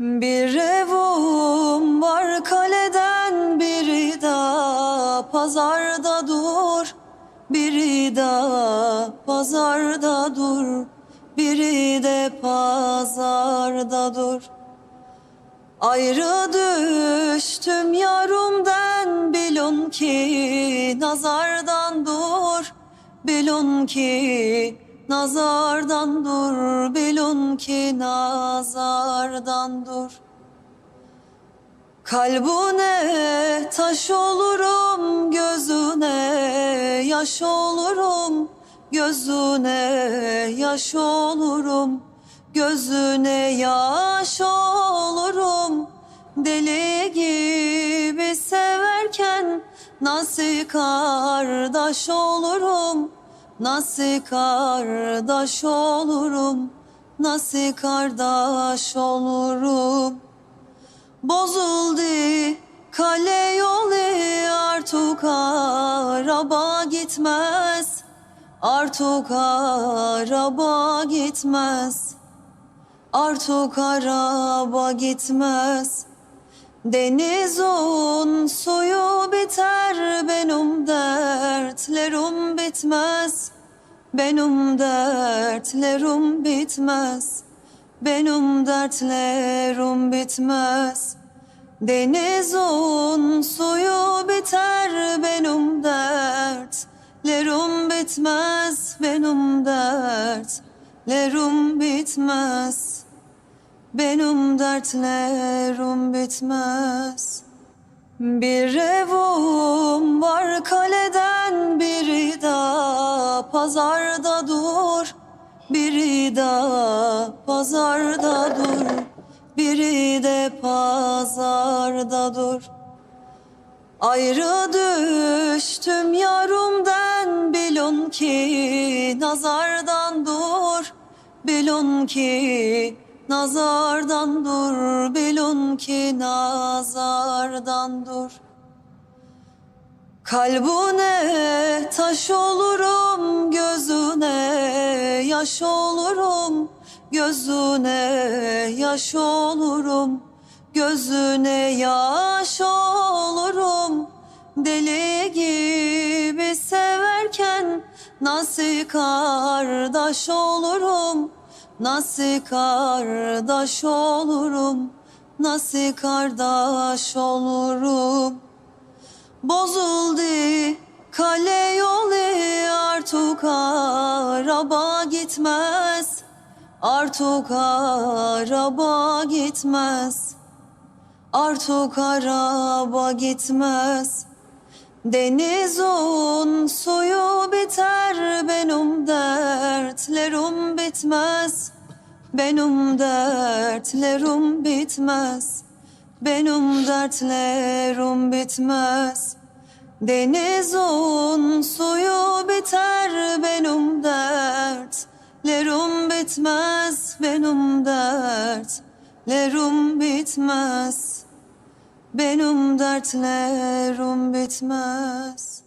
Bir evim var kaleden biri da pazarda dur. Biri da pazarda dur Biri de pazarda dur. Ayrı düştüm yarımdan bilun ki nazardan dur. Bilun ki nazardan dur Bilun ki nazardan dur. Kalbine taş olurum gözüne yaş olurum gözüne yaş olurum gözüne yaş olurum. Deli gibi severken nasıl kardeş olurum nasıl kardeş olurum nasıl kardeş olurum? Bozuldu kale yolu artık araba gitmez. Artık araba gitmez. Artık araba gitmez. Denizin suyu biter benim dertlerim bitmez. Benim dertlerim bitmez. Benim dertlerim bitmez. Denizin suyu biter. Benim dertlerim bitmez. Benim dertlerim bitmez. Benim dertlerim bitmez. Bir evim var da pazarda dur biri da pazarda dur, biri de pazarda dur. Ayrı düştüm yarımdan bilun ki nazardan dur, bilun ki nazardan dur, bilun ki nazardan dur. Kalbine taş olurum yaş olurum gözüne yaş olurum gözüne yaş olurum. Deli gibi severken nasıl kardeş olurum? Nasıl kardeş olurum? Nasıl kardeş olurum? Bozuldu kale artık araba gitmez. Artık araba gitmez. Artık araba gitmez. Denizin suyu biter benim dertlerim bitmez. Benim dertlerim bitmez. Benim dertlerim bitmez Denizin suyu biter benim dertlerim bitmez Benim dertlerim bitmez. Benim dertlerim bitmez